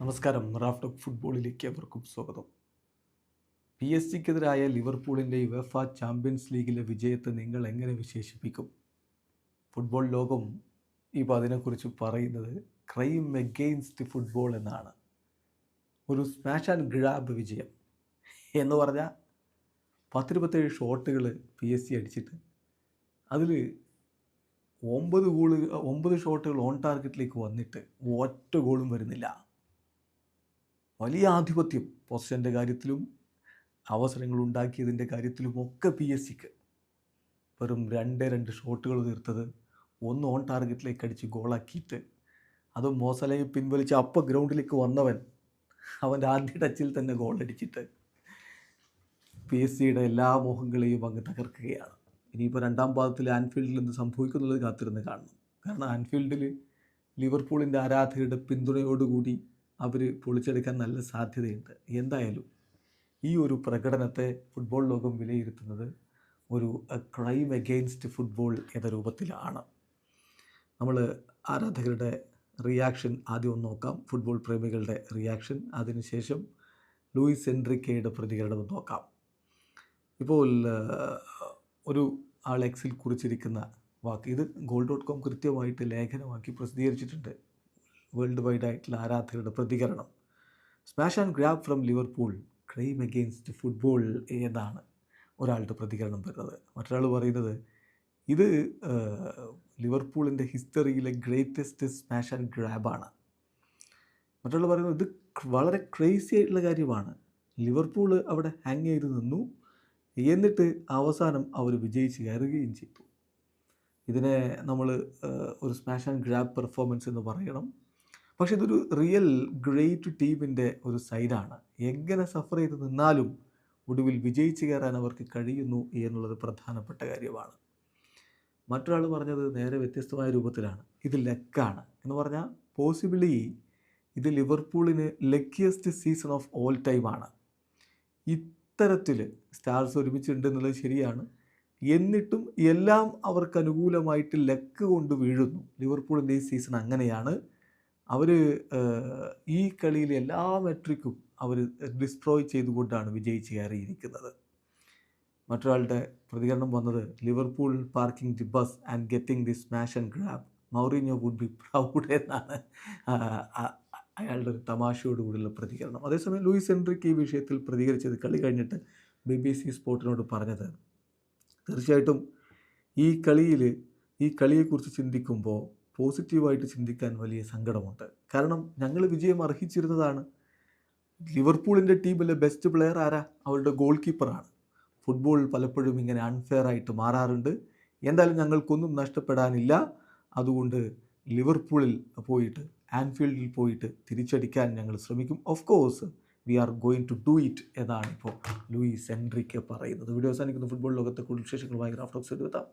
നമസ്കാരം. റാഫ്റ്റോക്ക് ഫുട്ബോളിലേക്ക് അവർക്കും സ്വാഗതം. പി എസ് സിക്കെതിരായ ലിവർപൂളിന്റെ യുവഫ ചാമ്പ്യൻസ് ലീഗിലെ വിജയത്തെ നിങ്ങൾ എങ്ങനെ വിശേഷിപ്പിക്കും? ഫുട്ബോൾ ലോകം ഇപ്പോൾ അതിനെക്കുറിച്ച് പറയുന്നത് ക്രൈം എഗെയിൻസ്റ്റ് ഫുട്ബോൾ എന്നാണ്. ഒരു സ്മാഷ് ആൻഡ് ഗ്രാബ് വിജയം എന്ന് പറഞ്ഞാൽ പത്തിരുപത്തേഴ് ഷോട്ടുകൾ പി എസ് സി അടിച്ചിട്ട് അതിൽ ഒമ്പത് ഗോൾ ഒമ്പത് ഷോട്ടുകൾ ഓൺ ടാർഗറ്റിലേക്ക് വന്നിട്ട് ഒറ്റ ഗോളും വരുന്നില്ല. വലിയ ആധിപത്യം പൊസിഷന്റെ കാര്യത്തിലും അവസരങ്ങൾ ഉണ്ടാക്കിയതിന്റെ കാര്യത്തിലും ഒക്കെ പി എസ് സിക്ക് വെറും രണ്ട് രണ്ട് ഷോട്ടുകൾ തീർത്തത്. ഒന്ന് ഓൺ ടാർഗറ്റിലേക്ക് അടിച്ച് ഗോളാക്കിയിട്ട് അതും മോസലയെ പിൻവലിച്ച് അപ്പം ഗ്രൗണ്ടിലേക്ക് വന്നവൻ അവന്റെ ആദ്യ ടച്ചിൽ തന്നെ ഗോളടിച്ചിട്ട് പി എസ് സിയുടെ എല്ലാ മോഹങ്ങളെയും അങ്ങ് തകർക്കുകയാണ്. ഇനിയിപ്പോൾ രണ്ടാം പാദത്തിൽ ആൻഫീൽഡിൽ എന്ത് സംഭവിക്കുന്നുള്ളത് കാത്തിരുന്ന് കാണണം. കാരണം ആൻഫീൽഡിൽ ലിവർപൂളിന്റെ ആരാധകരുടെ പിന്തുണയോടുകൂടി അവർ പൊളിച്ചെടുക്കാൻ നല്ല സാധ്യതയുണ്ട്. എന്തായാലും ഈ ഒരു പ്രകടനത്തെ ഫുട്ബോൾ ലോകം വിലയിരുത്തുന്നത് ഒരു ക്രൈം എഗെയിൻസ്റ്റ് ഫുട്ബോൾ എന്ന രൂപത്തിലാണ്. നമ്മൾ ആരാധകരുടെ റിയാക്ഷൻ ആദ്യം ഒന്ന് നോക്കാം. ഫുട്ബോൾ പ്രേമികളുടെ റിയാക്ഷൻ അതിനുശേഷം ലൂയിസ് എൻട്രിക്കയുടെ പ്രതികരണം നോക്കാം. ഇപ്പോൾ ഒരു ആൾ എക്സിൽ കുറിച്ചിരിക്കുന്ന വാക്ക്. ഇത് ഗോൾ ഡോട്ട് കോം കൃത്യമായിട്ട് ലേഖനമാക്കി പ്രസിദ്ധീകരിച്ചിട്ടുണ്ട്. വേൾഡ് വൈഡ് ആയിട്ടുള്ള ആരാധകരുടെ പ്രതികരണം. Smash and grab from Liverpool crime against football എന്നാണ് ഒരാളുടെ പ്രതികരണം വരുന്നത്. മറ്റൊരാൾ പറയുന്നത് ഇത് ലിവർപൂളിന്റെ ഹിസ്റ്ററിയിലെ ഗ്രേറ്റസ്റ്റ് സ്മാഷ് ആൻഡ് ഗ്രാബാണ് മറ്റൊരാൾ പറയുന്നത് ഇത് വളരെ ക്രേസി ആയിട്ടുള്ള കാര്യമാണ്. ലിവർപൂൾ അവിടെ ഹാങ് ചെയ്ത് നിന്നു. എന്നിട്ട് അവസാനം അവർ വിജയിച്ച് കയറുകയും ചെയ്തു. ഇതിനെ നമ്മൾ ഒരു സ്മാഷ് ആൻഡ് ഗ്രാബ് പെർഫോമൻസ് എന്ന് പറയണം. പക്ഷെ ഇതൊരു റിയൽ ഗ്രേറ്റ് ടീമിന്റെ ഒരു സൈഡാണ് എങ്ങനെ സഫർ ചെയ്ത് നിന്നാലും ഒടുവിൽ വിജയിച്ചു കയറാൻ അവർക്ക് കഴിയുന്നു എന്നുള്ളത് പ്രധാനപ്പെട്ട കാര്യമാണ്. മറ്റൊരാൾ പറഞ്ഞത് നേരെ വ്യത്യസ്തമായ രൂപത്തിലാണ്. ഇത് ലക്കാണ്. എന്ന് പറഞ്ഞാൽ പോസിബിളി ഇത് ലിവർപൂളിന് ലക്കിയസ്റ്റ് സീസൺ ഓഫ് ഓൾ ടൈമാണ് ഇത്തരത്തിൽ സ്റ്റാർസ് ഒരുമിച്ചുണ്ട് എന്നുള്ളത് ശരിയാണ്. എന്നിട്ടും എല്ലാം അവർക്ക് അനുകൂലമായിട്ട് ലക്ക് കൊണ്ട് വീഴുന്നു. ലിവർപൂളിന്റെ ഈ സീസൺ അങ്ങനെയാണ്. അവർ ഈ കളിയിലെ എല്ലാ മെട്രിക്കും അവർ ഡിസ്ട്രോയ് ചെയ്തുകൊണ്ടാണ് വിജയിച്ച് കയറിയിരിക്കുന്നത്. മറ്റൊരാളുടെ പ്രതികരണം വന്നത് Liverpool parking the bus and getting the smash and grab Mourinho would be proud എന്നാണ് അയാളുടെ ഒരു തമാശയോട് കൂടിയുള്ള പ്രതികരണം. അതേസമയം ലൂയിസ് എൻട്രിക്ക് ഈ വിഷയത്തിൽ പ്രതികരിച്ചത് കളി കഴിഞ്ഞിട്ട് ബി ബി സി സ്പോർട്ടിനോട് പറഞ്ഞത് തീർച്ചയായിട്ടും ഈ കളിയിൽ ഈ കളിയെക്കുറിച്ച് ചിന്തിക്കുമ്പോൾ പോസിറ്റീവായിട്ട് ചിന്തിക്കാൻ വലിയ സങ്കടമുണ്ട്. കാരണം ഞങ്ങൾ വിജയം അർഹിച്ചിരുന്നതാണ്. ലിവർപൂളിന്റെ ടീമിലെ ബെസ്റ്റ് പ്ലെയർ ആരാ? അവരുടെ ഗോൾ കീപ്പറാണ് ഫുട്ബോൾ പലപ്പോഴും ഇങ്ങനെ അൺഫെയർ ആയിട്ട് മാറാറുണ്ട്. എന്തായാലും ഞങ്ങൾക്കൊന്നും നഷ്ടപ്പെടാനില്ല. അതുകൊണ്ട് ലിവർപൂളിൽ പോയിട്ട് ആൻഫീൽഡിൽ പോയിട്ട് തിരിച്ചടിക്കാൻ ഞങ്ങൾ ശ്രമിക്കും. Of course we are going to do it എന്നാണ് ഇപ്പോൾ ലൂയിസ് എൻട്രിക്ക് പറയുന്നത്. വീഡിയോ അവസാനിക്കുന്ന. ഫുട്ബോൾ ലോകത്തെ കൂടുതൽ വിശേഷങ്ങളുമായി ഗ്രാഫ്റ്റോക്സ് എടുത്താം